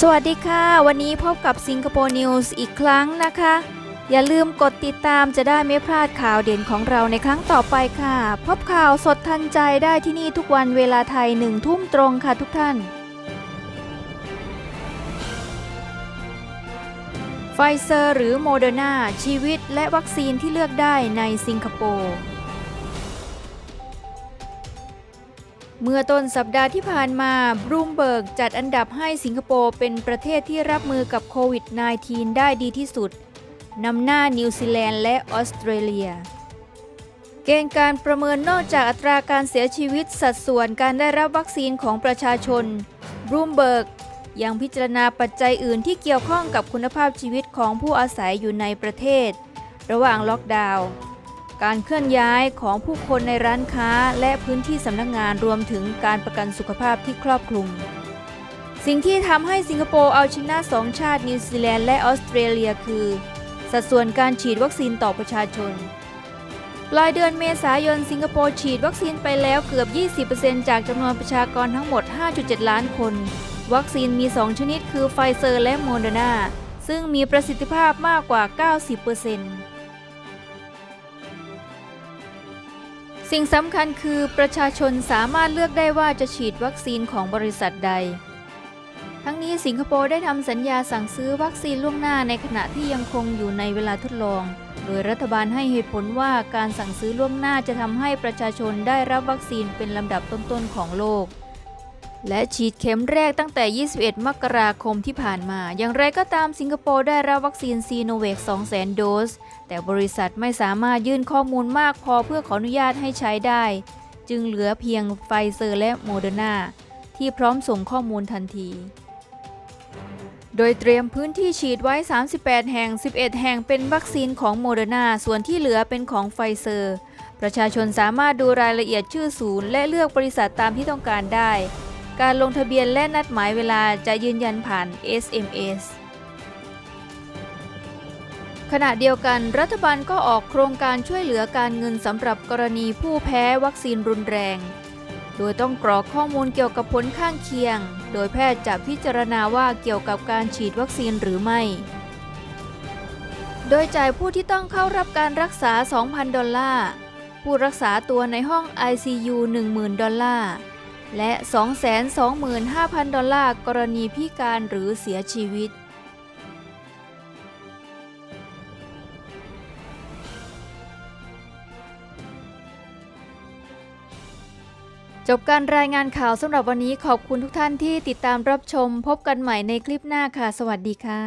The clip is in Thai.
สวัสดีค่ะ วันนี้พบกับสิงคโปร์นิวส์อีกครั้งนะคะ อย่าลืมกดติดตามจะได้ไม่พลาดข่าวเด่นของเราในครั้งต่อไปค่ะ พบข่าวสดทันใจได้ที่นี่ทุกวันเวลาไทยหนึ่งทุ่มตรงค่ะทุกท่าน ไฟเซอร์หรือโมเดอร์นาชีวิตและวัคซีนที่เลือกได้ในสิงคโปร์ เมื่อต้นสัปดาห์ที่ผ่านมาบรูมเบิร์กจัดอันดับให้สิงคโปร์เป็นประเทศที่รับมือกับโควิด -19 ได้ดีที่สุด นำหน้านิวซีแลนด์และออสเตรเลีย เกณฑ์การประเมินนอกจากอัตราการเสียชีวิตสัดส่วนการได้รับวัคซีนของประชาชนบรูมเบิร์กยังพิจารณาปัจจัยอื่นที่เกี่ยวข้องกับคุณภาพชีวิตของผู้อาศัยอยู่ในประเทศ ระหว่างล็อกดาวน์ การเคลื่อนย้ายของผู้คนในร้านค้าและพื้นที่สำนักงานรวมถึงการประกันสุขภาพที่ครอบคลุม สิ่งที่ทำให้สิงคโปร์เอาชนะสองชาตินิวซีแลนด์และออสเตรเลียคือ สัดส่วนการฉีดวัคซีนต่อประชาชนปลายเดือนเมษายนสิงคโปร์ฉีดวัคซีนไปแล้วเกือบ 20%จากจำนวนประชากรทั้งหมด 5.7 ล้านคน วัคซีนมี 2 ชนิดคือไฟเซอร์และโมเดอร์นาซึ่งมีประสิทธิภาพมากกว่า 90% สิ่งสำคัญคือประชาชนสามารถเลือกได้ว่าจะฉีดวัคซีนของบริษัทใด ทั้งนี้สิงคโปร์ได้ทำสัญญาสั่งซื้อวัคซีนล่วงหน้าในขณะที่ยังคงอยู่ในเวลาทดลอง โดยรัฐบาลให้เหตุผลว่าการสั่งซื้อล่วงหน้าจะทำให้ประชาชนได้รับวัคซีนเป็นลำดับต้นๆของโลก และฉีดเข็มแรกตั้งแต่ 21 มกราคมที่ผ่านมา อย่างไรก็ตามสิงคโปร์ได้รับวัคซีนซีโนเวก200,000 โดส แต่บริษัทไม่สามารถยื่นข้อมูลมากพอเพื่อขออนุญาตให้ใช้ได้ จึงเหลือเพียงไฟเซอร์และโมเดอร์นาที่พร้อมส่งข้อมูลทันที โดยเตรียมพื้นที่ฉีดไว้ 38 แห่ง 11 แห่งเป็นวัคซีนของโมเดอร์นาส่วนที่เหลือเป็นของไฟเซอร์ ประชาชนสามารถดูรายละเอียดชื่อศูนย์ และเลือกบริษัทตามที่ต้องการได้ การลงทะเบียนและนัดหมายเวลาจะยืนยันผ่าน SMS ขณะเดียวกันรัฐบาลก็ออกโครงการช่วยเหลือการเงินสำหรับกรณีผู้แพ้วัคซีนรุนแรง โดยต้องกรอกข้อมูลเกี่ยวกับผลข้างเคียง โดยแพทย์จะพิจารณาว่าเกี่ยวกับการฉีดวัคซีนหรือไม่ โดยจ่ายผู้ที่ต้องเข้ารับการรักษา 2,000 ดอลลาร์ ผู้รักษาตัวในห้อง ICU 10,000 ดอลลาร์ และ 225,000 ดอลลาร์กรณีพิการหรือเสียชีวิต จบการรายงานข่าวสำหรับวันนี้ขอบคุณทุกท่านที่ติดตามรับชมพบกันใหม่ในคลิปหน้าค่ะ สวัสดีค่ะ